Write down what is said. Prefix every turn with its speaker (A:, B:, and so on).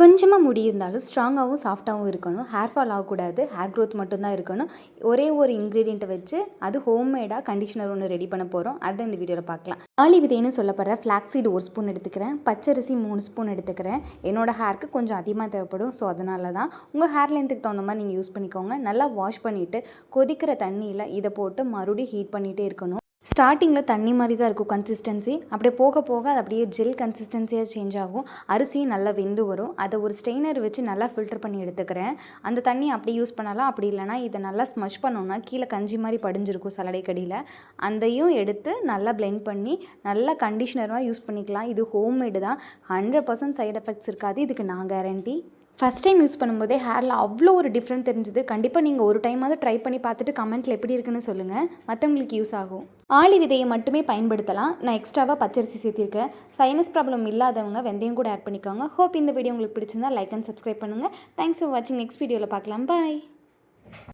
A: கொஞ்சமாக முடி இருந்தாலும் ஸ்ட்ராங்காகவும் சாஃப்டாகவும் இருக்கணும். ஹேர் ஃபால் ஆகக்கூடாது. ஹேர் க்ரோத் மட்டும்தான் இருக்கணும். ஒரே ஒரு இன்க்ரீடியண்ட்டை வச்சு அது ஹோம்மேடாக கண்டிஷனர் ஒன்று ரெடி பண்ண போகிறோம் அதை இந்த வீடியோவில் பார்க்கலாம். ஆலி விதைன்னு சொல்லப்படுற ஃப்ளாக்ஸீடு ஒரு ஸ்பூன் எடுத்துக்கிறேன். பச்சரிசி மூணு ஸ்பூன் எடுத்துக்கிறேன். என்னோட ஹேருக்கு கொஞ்சம் அதிகமாக தேவைப்படும். ஸோ அதனால தான் உங்கள் ஹேர் லென்த்துக்கு தகுந்த மாதிரி நீங்கள் யூஸ் பண்ணிக்கோங்க. நல்லா வாஷ் பண்ணிவிட்டு கொதிக்கிற தண்ணியில் இதை போட்டு மறுபடியும் ஹீட் பண்ணிகிட்டே இருக்கணும். ஸ்டார்டிங்கில் தண்ணி மாதிரி தான் இருக்கும் கன்சிஸ்டன்சி அப்படியே போக போக அது அப்படியே ஜெல் கன்சிஸ்டன்சியாக சேஞ்ச் ஆகும். அரிசியும் நல்லா வெந்து வரும். அதை ஒரு ஸ்டெய்னர் வச்சு நல்லா ஃபில்டர் பண்ணி எடுத்துக்கிறேன். அந்த தண்ணி அப்படி யூஸ் பண்ணலாம். அப்படி இல்லைனா இதை நல்லா ஸ்மஷ் பண்ணோன்னா கீழே கஞ்சி மாதிரி படிஞ்சிருக்கும் சலடை கடியில் அதையும் எடுத்து நல்லா பிளெண்ட் பண்ணி நல்லா கண்டிஷ்னராக யூஸ் பண்ணிக்கலாம். இது ஹோம்மேடு தான். ஹண்ட்ரட் பர்சன்ட் சைடு எஃபெக்ட்ஸ் இருக்காது. இதுக்கு நான் கேரண்டி ஃபஸ்ட் டைம் யூஸ் பண்ணும்போதே ஹேரில் அவ்வளோ ஒரு டிஃப்ரெண்ட் தெரிஞ்சது. கண்டிப்பாக நீங்கள் ஒரு டைமாவது ட்ரை பண்ணி பார்த்துட்டு கமெண்ட்டில் எப்படி இருக்குன்னு சொல்லுங்கள் மற்றவங்களுக்கு யூஸ் ஆகும். ஆளி விதையை மட்டுமே பயன்படுத்தலாம். நான் எக்ஸ்ட்ராவாக பச்சரிசி சேர்த்திருக்கேன். சைனஸ் ப்ராப்ளம் இல்லாதவங்க வெந்தயம் கூட ஆட் பண்ணிக்கோங்க. ஹோப் இந்த வீடியோ உங்களுக்கு பிடிச்சிருந்தா லைக் அண்ட் சப்ஸ்கிரைப் பண்ணுங்கள் தேங்க்ஸ் ஃபார் வாட்சிங் நெக்ஸ்ட் வீடியோவில் பார்க்கலாம். பாய்